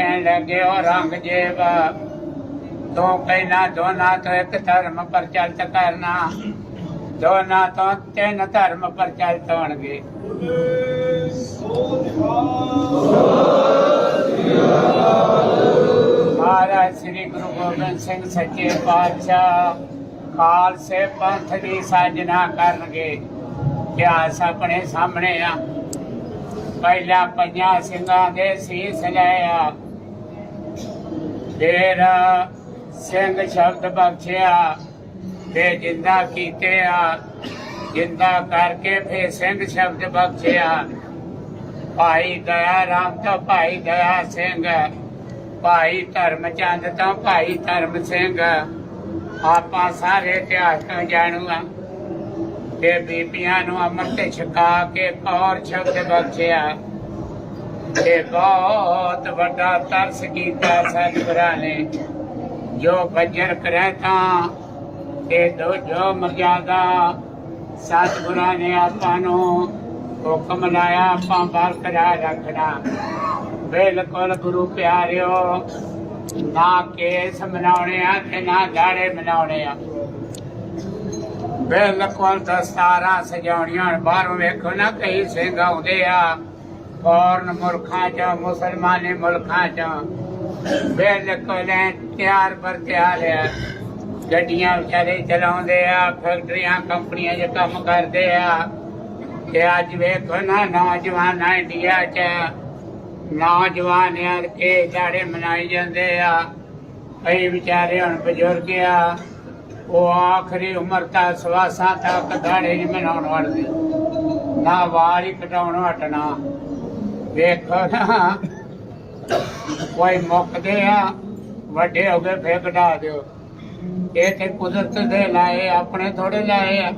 ਕਹਿਣ ਲੱਗੇ, ਉਹ ਰੰਗ ਜੇਬ, ਤੂੰ ਕਹਿਣਾ ਦੋਨਾਂ ਤੋਂ ਇੱਕ ਧਰਮ ਪ੍ਰਚਲਿਤ ਕਰਨਾ। ਦੋਨਾਂ ਤੋਂ ਤਿੰਨ ਧਰਮ ਪ੍ਰਚਲਿਤ ਹੋਣਗੇ। ਮਹਾਰਾਜ ਸ੍ਰੀ ਗੁਰੂ ਗੋਬਿੰਦ ਸਿੰਘ ਸੱਚੇ ਪਾਤਸ਼ਾਹ ਖਾਲਸੇ ਪੰਥ ਦੀ ਸਾਜਨਾ ਕਰਨਗੇ। ਇਤਿਹਾਸ ਆਪਣੇ ਸਾਹਮਣੇ ਆ। ਪਹਿਲਾਂ ਪੰਜਾਂ ਸਿੰਘਾਂ ਦੇ ਸੀਸ ਲਿਆ ਫਿਰ ਸਿੰਘ ਸ਼ਬਦ ਬਖਸ਼ਿਆ ਤੇ ਜਿੰਦਾ ਕੀਤੇ ਆ ਜਿੰਦਾ ਕਰਕੇ ਫਿਰ ਸਿੰਘ ਸ਼ਬਦ ਬਖਸ਼ਿਆ। ਭਾਈ ਦਇਆ ਰਾਮ ਤੋਂ ਭਾਈ ਦਇਆ ਸਿੰਘ, ਭਾਈ ਧਰਮ ਚੰਦ ਤੋਂ ਭਾਈ ਧਰਮ ਸਿੰਘ। ਆਪਾਂ ਸਾਰੇ ਇਤਿਹਾਸ ਤੋਂ ਜਾਣੂ ਆ ਤੇ ਬੀਬੀਆਂ ਨੂੰ ਅੰਮ੍ਰਿਤ ਛਕਾ ਕੇ ਕੌਰ ਸ਼ਬਦ ਬਖਸ਼ਿਆ। ਤੇ ਬਹੁਤ ਵੱਡਾ ਤਰਸ ਕੀਤਾ ਸਤਿਗੁਰਾਂ ਨੇ ਜੋ ਬੱਜਰ ਕਰੇ ਤਾਂ ਇਹ ਦੋ ਮਰਜ਼ਾਦਾ ਸਤਿਗੁਰਾਂ ਨੇ ਆਪਾਂ ਨੂੰ ਹੁਕਮ ਲਾਇਆ ਆਪਾਂ ਬਰਕਰਾਰ ਰੱਖਣਾ। ਬਿਲਕੁਲ ਗੁਰੂ ਪਿਆਰਿਓ, ਨਾ ਕੇਸ ਮਨਾਉਣੇ ਆ ਤੇ ਨਾ ਦਾੜੇ ਮਨਾਉਣੇ ਆ ਬਿਲਕੁਲ ਦਸਤਾਰਾਂ ਸਜਾਉਣੀਆਂ ਬਾਹਰੋਂ ਵੇਖੋ ਨਾ ਕਈ ਸਿੰਘ ਆਉਂਦੇ ਆ। ਫੌਰਨ ਮੁਲਕਾਂ ਚ, ਮੁਸਲਮਾਨੀ ਮੁਲਕਾਂ ਚ ਬਿਲਕੁਲ ਤਿਆਰ ਪਰ ਤਿਆਰ ਆ। ਗੱਡੀਆਂ ਵਿਚਾਰੇ ਚਲਾਉਂਦੇ ਆ, ਫੈਕਟਰੀਆਂ, ਕੰਪਨੀਆਂ 'ਚ ਕੰਮ ਕਰਦੇ ਆ। ਤੇ ਅੱਜ ਵੇਖੋ ਨਾ, ਨੌਜਵਾਨ ਇੰਡੀਆ 'ਚ ਨੌਜਵਾਨ ਯਾਰ ਕੇ ਦਾੜੇ ਮਨਾਈ ਜਾਂਦੇ ਆ। ਕਈ ਵਿਚਾਰੇ ਹੁਣ ਬਜ਼ੁਰਗ ਆ, ਉਹ ਆਖਰੀ ਉਮਰ ਤੱਕ ਸਵਾਸਾਂ ਤੱਕ ਦਾੜੇ ਨਹੀਂ ਮਨਾਉਣ ਵਾਲੇ। ਨਾ ਵਾਲ ਕਟਾਉਣ ਹਟਣਾ। ਵੇਖੋ ਨਾ। ਕੋਈ ਮੁੱਕਦੇ ਆ, ਵੱਡੇ ਹੋ ਗਏ, ਫੇਰ ਕਟਾ ਦਿਓ। ਇਹ ਤੇ ਕੁਦਰਤ ਦੇ ਲਾਏ ਆਪਣੇ ਥੋੜੇ ਲਾਏ ਆ।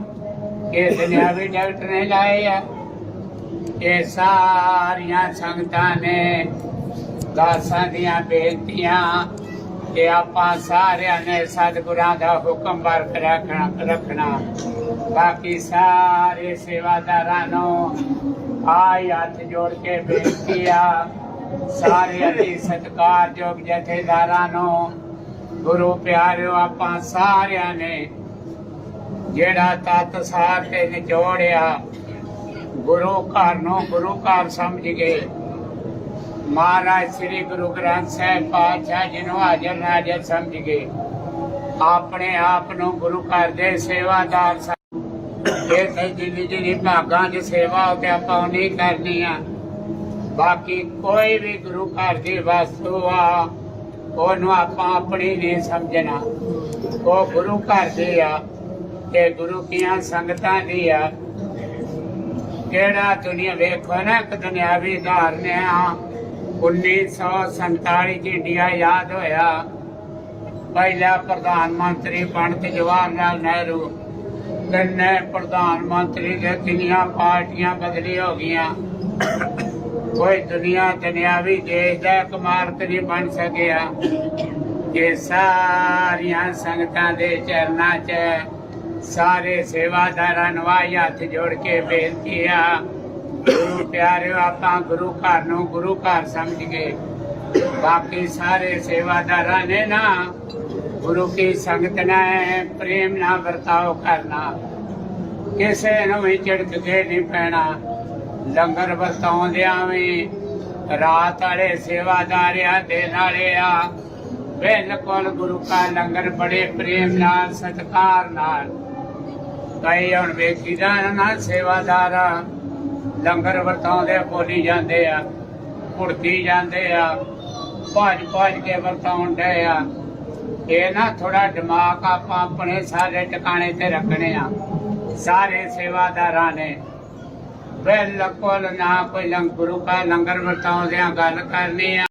ਇਹ ਦੁਨਿਆਵੀ ਡਾਕਟਰ ਨੇ ਲਾਏ ਆ। ਇਹ ਸਾਰੀਆਂ ਸੰਗਤਾਂ ਨੇ ਦਾਸਾਂ ਦੀਆਂ ਬੇਨਤੀਆਂ, ਕਿ ਆਪਾਂ ਸਾਰਿਆਂ ਨੇ ਸਤਿਗੁਰਾਂ ਦਾ ਹੁਕਮ ਵਰਤ ਰੱਖਣਾ ਰੱਖਣਾ। ਬਾਕੀ ਸਾਰੇ ਸੇਵਾਦਾਰਾਂ ਨੂੰ ਆਈ ਹੱਥ ਜੋੜ ਕੇ ਬੇਨਤੀ ਆ ਸਾਰੇ ਅਤੀ ਸਤਿਕਾਰਯੋਗ ਜਥੇਦਾਰਾਂ ਨੂੰ। ਗੁਰੂ ਪਿਆਰਿਓ, ਆਪਾਂ ਸਾਰਿਆਂ ਨੇ ਜਿਹੜਾ ਤਤ ਸਾਰ ਤੇ ਨਿਚੋੜਿਆ, ਗੁਰੂ ਘਰ ਨੂੰ ਗੁਰੂ ਘਰ ਸਮਝ ਗਏ ਮਹਾਰਾਜ ਸ੍ਰੀ ਗੁਰੂ ਗ੍ਰੰਥ ਸਾਹਿਬ ਪਾਤਸ਼ਾਹ ਜੀ ਨੂੰ ਹਾਜ਼ਰ ਨਾਜ਼ਰ ਸਮਝ ਗਏ ਆਪਣੇ ਆਪ ਨੂੰ ਗੁਰੂ ਘਰ ਦੇ ਸੇਵਾਦਾਰ ਇਹ ਤੇ ਜਿੰਨੀ ਭਾਗਾਂ ਦੀ ਸੇਵਾ ਉਹ ਤੇ ਆਪਾਂ ਨਹੀਂ ਕਰਨੀ ਆ। ਬਾਕੀ ਕੋਈ ਵੀ ਗੁਰੂ ਘਰ ਦੀ ਵਸਤੂ ਆ, ਉਹਨੂੰ ਆਪਾਂ ਆਪਣੀ ਨਹੀਂ ਸਮਝਣਾ। ਉਹ ਗੁਰੂ ਘਰ ਦੀ ਆ ਤੇ ਗੁਰੂ ਕੀਆਂ ਸੰਗਤਾਂ ਦੀ ਆ। ਕਿਹੜਾ ਦੁਨੀਆ ਵੇਖੋ ਨਾ, ਇੱਕ ਦੁਨਿਆਵੀ ਧਾਰਨ ਆ। 1947 ਚ ਇੰਡੀਆ ਯਾਦ ਹੋਇਆ। ਪਹਿਲਾ ਪ੍ਰਧਾਨ ਮੰਤਰੀ ਪੰਡਤ ਜਵਾਹਰ ਲਾਲ ਨਹਿਰੂ ਤਿੰਨੇ ਪ੍ਰਧਾਨ ਮੰਤਰੀ ਦੇ ਕਿੰਨੀਆਂ ਪਾਰਟੀਆਂ ਬਦਲੀ ਹੋ ਗਈਆਂ। ਕੋਈ ਦੁਨੀਆ ਦੁਨਿਆਵੀ ਦੇਸ਼ ਦਾ ਇੱਕ ਮਾਰਕ ਬਣ ਸਕਿਆ। ਇਹ ਸਾਰੀਆਂ ਸੰਗਤਾਂ ਦੇ ਚਰਨਾਂ 'ਚ ਸਾਰੇ ਸੇਵਾਦਾਰਾਂ ਨੂੰ ਆਈ ਹੱਥ ਜੋੜ ਕੇ ਬੇਨਤੀ ਆ, ਗੁਰੂ ਪਿਆਰਿਓ, ਆਪਾਂ ਗੁਰੂ ਘਰ ਨੂੰ ਗੁਰੂ ਘਰ ਸਮਝ ਗਏ। ਬਾਕੀ ਸਾਰੇ ਸੇਵਾਦਾਰਾਂ ਨੇ ਨਾ ਗੁਰੂ ਕੀ ਸੰਗਤ ਨਾਲ ਪ੍ਰੇਮ ਨਾਲ ਵਰਤਾਓ ਕਰਨਾ। ਕਿਸੇ ਨੂੰ ਵੀ ਝਿੜਕ ਕੇ ਨਹੀਂ ਪੈਣਾ। ਲੰਗਰ ਵਰਤਾਉਂਦਿਆਂ ਵੀ ਰਾਤ ਵਾਲੇ ਸੇਵਾਦਾਰਿਆਂ ਦੇ ਨਾਲੇ ਆ। ਬਿਲਕੁਲ ਗੁਰੂ ਕਾ ਲੰਗਰ ਬੜੇ ਪ੍ਰੇਮ ਨਾਲ, ਸਤਿਕਾਰ ਨਾਲ। ਕਈ ਹੁਣ ਵੇਖੀਦਾ ਨਾ ਸੇਵਾਦਾਰ ਲੰਗਰ ਵਰਤਾਉਂਦੇ ਬੋਲੀ ਜਾਂਦੇ ਆ ਕੁੜਤੀ ਜਾਂਦੇ ਆ। ਭੱਜ ਭੱਜ ਕੇ ਵਰਤਾਉਣ ਡਏ ਆ। ਇਹ ਨਾ ਥੋੜਾ ਦਿਮਾਗ ਆਪਾਂ ਆਪਣੇ ਸਾਰੇ ਟਿਕਾਣੇ ਤੇ ਰੱਖਣੇ ਆ। ਸਾਰੇ ਸੇਵਾਦਾਰਾਂ ਨੇ। ਬਿਲਕੁਲ ਨਾ ਕੋਈ ਲੰਗ, ਗੁਰੂ ਕਾ ਲੰਗਰ ਵਰਤਾਉਂਦਿਆਂ ਗੱਲ ਕਰਨੀ ਆ।